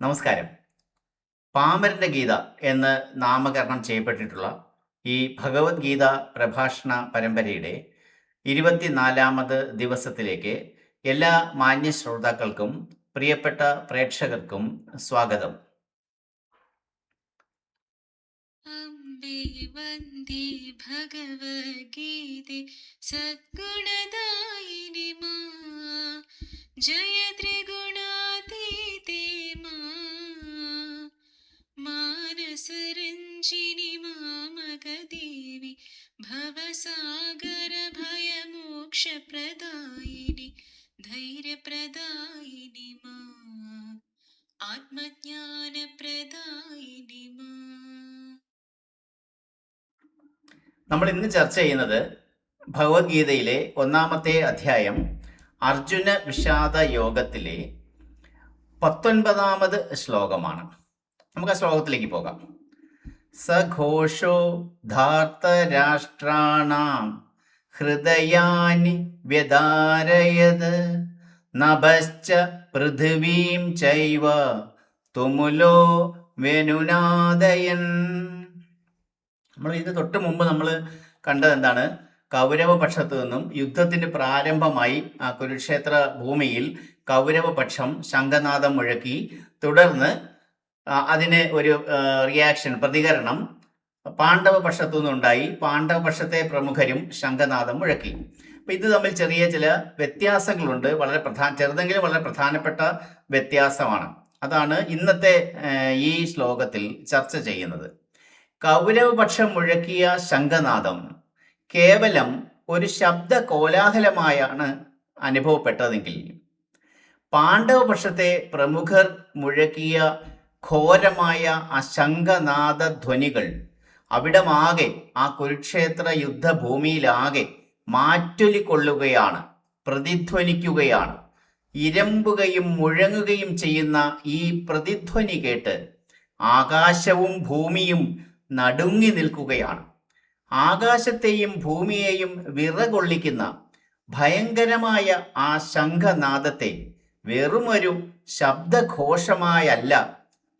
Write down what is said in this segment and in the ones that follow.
നമസ്കാരം. പാമരന്റെ ഗീത എന്ന് നാമകരണം ചെയ്യപ്പെട്ടിട്ടുള്ള ഈ ഭഗവത്ഗീത പ്രഭാഷണ പരമ്പരയുടെ ഇരുപത്തിനാലാമത് ദിവസത്തിലേക്ക് എല്ലാ മാന്യ ശ്രോതാക്കൾക്കും പ്രിയപ്പെട്ട പ്രേക്ഷകർക്കും സ്വാഗതം. ഭഗവത്ഗീത സദ്ഗുണദായിനി മാ ജയ ത്രിഗുണാതീതേ ഭയമോക്ഷപ്രദായിനി ധൈര്യപ്രദായിനി മാ ആത്മജ്ഞാനപ്രദായിനി നമ്മൾ ഇന്ന് ചർച്ച ചെയ്യുന്നത് ഭഗവത്ഗീതയിലെ ഒന്നാമത്തെ അധ്യായം അർജുന വിഷാദ യോഗത്തിലെ പത്തൊൻപതാമത് ശ്ലോകമാണ്. നമുക്ക് ആ ശ്ലോകത്തിലേക്ക് പോകാം. സഘോഷോ ധാർത്തരാഷ്ട്രാണാം. ഹൃദയാനി വ്യധാരയത് നഭശ്ച പൃഥിവീം ചൈവ. തുമുലോ വെനുനാദയൻ നമ്മൾ ഇത് തൊട്ട് മുമ്പ് നമ്മൾ കണ്ടത് എന്താണ്? കൗരവപക്ഷത്തു നിന്നും യുദ്ധത്തിന് പ്രാരംഭമായി ആ കുരുക്ഷേത്ര ഭൂമിയിൽ കൗരവപക്ഷം ശംഖനാഥം മുഴക്കി. തുടർന്ന് അതിന് ഒരു റിയാക്ഷൻ പ്രതികരണം. പാണ്ഡവ പക്ഷത്തു നിന്നുണ്ടായി. പാണ്ഡവ പക്ഷത്തെ പ്രമുഖരും ശംഖനാഥം മുഴക്കി. അപ്പൊ ഇത് തമ്മിൽ ചെറിയ ചില വ്യത്യാസങ്ങളുണ്ട്. വളരെ പ്രധാന ചെറുതെങ്കിലും വളരെ പ്രധാനപ്പെട്ട വ്യത്യാസമാണ്. അതാണ് ഇന്നത്തെ ഈ ശ്ലോകത്തിൽ ചർച്ച ചെയ്യുന്നത്. കൗരവപക്ഷം മുഴക്കിയ ശംഖനാഥം കേവലം ഒരു ശബ്ദ കോലാഹലമായാണ് അനുഭവപ്പെട്ടതെങ്കിൽ. പാണ്ഡവപക്ഷത്തെ പ്രമുഖർ മുഴക്കിയ ഘോരമായ ശംഖനാദ ധ്വനികൾ അവിടമാകെ ആ കുരുക്ഷേത്ര യുദ്ധഭൂമിയിലാകെ മാറ്റൊലിക്കൊള്ളുകയാണ് പ്രതിധ്വനിക്കുകയാണ്. ഇരമ്പുകയും മുഴങ്ങുകയും ചെയ്യുന്ന ഈ പ്രതിധ്വനി കേട്ട് ആകാശവും ഭൂമിയും നടുങ്ങി നിൽക്കുകയാണ്. ആകാശത്തെയും ഭൂമിയെയും വിറകൊള്ളിക്കുന്ന ഭയങ്കരമായ ആ ശംഖനാദത്തെ വെറുമൊരു ശബ്ദഘോഷമായല്ല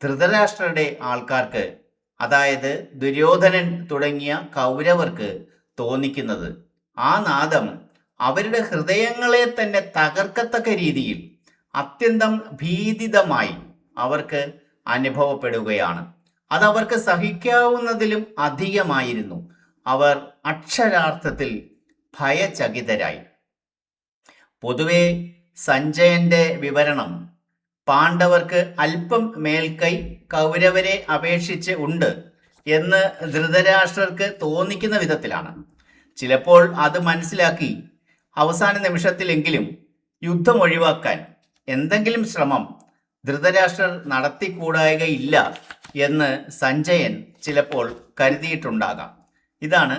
ധൃതരാഷ്ട്രരുടെ ആൾക്കാർക്ക് അതായത് ദുര്യോധനൻ തുടങ്ങിയ കൗരവർക്ക് തോന്നിക്കുന്നത്. ആ നാദം അവരുടെ ഹൃദയങ്ങളെ തന്നെ തകർക്കത്തക്ക രീതിയിൽ അത്യന്തം ഭീതിതമായി അവർക്ക് അനുഭവപ്പെടുകയാണ്. അതവർക്ക് സഹിക്കാവുന്നതിലും അധികമായിരുന്നു. അവർ അക്ഷരാർത്ഥത്തിൽ ഭയചകിതരായി. പൊതുവെ സഞ്ജയന്റെ വിവരണം പാണ്ഡവർക്ക് അല്പം മേൽക്കൈ കൗരവരെ അപേക്ഷിച്ച് ഉണ്ട് എന്ന് ധൃതരാഷ്ട്രർക്ക് തോന്നിക്കുന്ന വിധത്തിലാണ്. ചിലപ്പോൾ അത് മനസ്സിലാക്കി അവസാന നിമിഷത്തിലെങ്കിലും യുദ്ധം ഒഴിവാക്കാൻ എന്തെങ്കിലും ശ്രമം ധൃതരാഷ്ട്രർ നടത്തിക്കൂടായകയില്ല എന്ന് സഞ്ജയൻ ചിലപ്പോൾ കരുതിയിട്ടുണ്ടാകാം. ഇതാണ്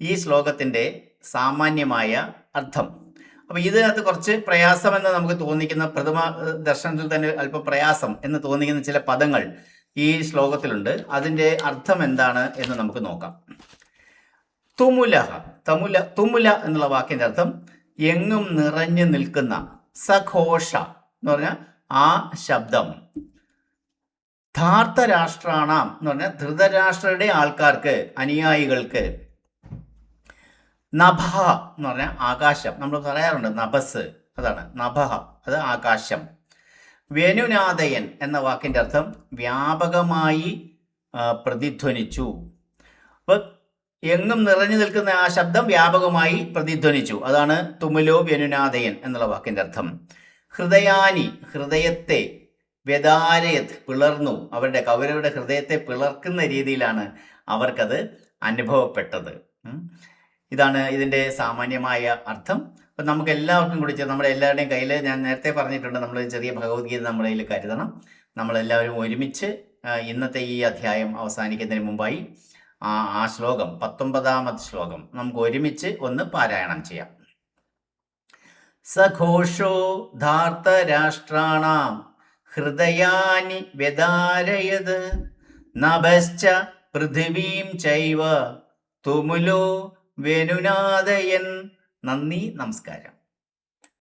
ഈ ശ്ലോകത്തിന്റെ സാമാന്യമായ അർത്ഥം. അപ്പോൾ ഇതിനകത്ത് കുറച്ച് പ്രയാസം എന്ന് നമുക്ക് തോന്നിക്കുന്ന പ്രഥമ ദർശനത്തിൽ തന്നെ അല്പം പ്രയാസം എന്ന് തോന്നിക്കുന്ന ചില പദങ്ങൾ ഈ ശ്ലോകത്തിലുണ്ട്. അതിന്റെ അർത്ഥം എന്താണ് എന്ന് നമുക്ക് നോക്കാം. തുമുല തമുല തുമുല എന്നുള്ള വാക്കിന്റെ അർത്ഥം എങ്ങും നിറഞ്ഞു നിൽക്കുന്ന സഘോഷ എന്ന് പറഞ്ഞ ആ ശബ്ദം. ധാർത്തരാഷ്ട്രാണാം എന്ന് പറഞ്ഞാൽ ധൃതരാഷ്ട്രയുടെ ആൾക്കാർക്ക് അനുയായികൾക്ക് നഭ എന്ന് പറഞ്ഞാൽ ആകാശം. നമ്മൾ പറയാറുണ്ട് നഭസ്. അതാണ് നഭ അത് ആകാശം. വേനുനാദയൻ എന്ന വാക്കിന്റെ അർത്ഥം വ്യാപകമായി പ്രതിധ്വനിച്ചു. അപ്പോൾ എങ്ങും നിറഞ്ഞു നിൽക്കുന്ന ആ ശബ്ദം വ്യാപകമായി പ്രതിധ്വനിച്ചു. അതാണ് തുമുലോ വ്യനുനാദയൻ എന്നുള്ള വാക്കിന്റെ അർത്ഥം. ഹൃദയാനി ഹൃദയത്തെ വ്യതാരയത് പിളർന്നു. അവരുടെ കൗരവരുടെ ഹൃദയത്തെ പിളർക്കുന്ന രീതിയിലാണ് അവർക്കത് അനുഭവപ്പെട്ടത്. ഇതാണ് ഇതിന്റെ സാമാന്യമായ അർത്ഥം. അപ്പം നമുക്ക് എല്ലാവർക്കും കൂടി നമ്മുടെ എല്ലാവരുടെയും കയ്യിൽ ഞാൻ നേരത്തെ പറഞ്ഞിട്ടുണ്ട് നമ്മൾ ചെറിയ ഭഗവത്ഗീത നമ്മുടെ കയ്യിൽ കരുതണം. നമ്മളെല്ലാവരും ഒരുമിച്ച് ഇന്നത്തെ ഈ അധ്യായം അവസാനിക്കുന്നതിന് മുമ്പായി ആ ആ ശ്ലോകം പത്തൊമ്പതാമത് ശ്ലോകം നമുക്ക് ഒരുമിച്ച് ഒന്ന് പാരായണം ചെയ്യാം. സഘോഷോ ധാർത്തരാഷ്ട്രാണാം ഹൃദയാനി വ്യതാരയത് നഭശ്ച പൃഥിവീം ചൈവ തുമുലോ വെനുനാദയൻ നന്ദി നമസ്കാരം.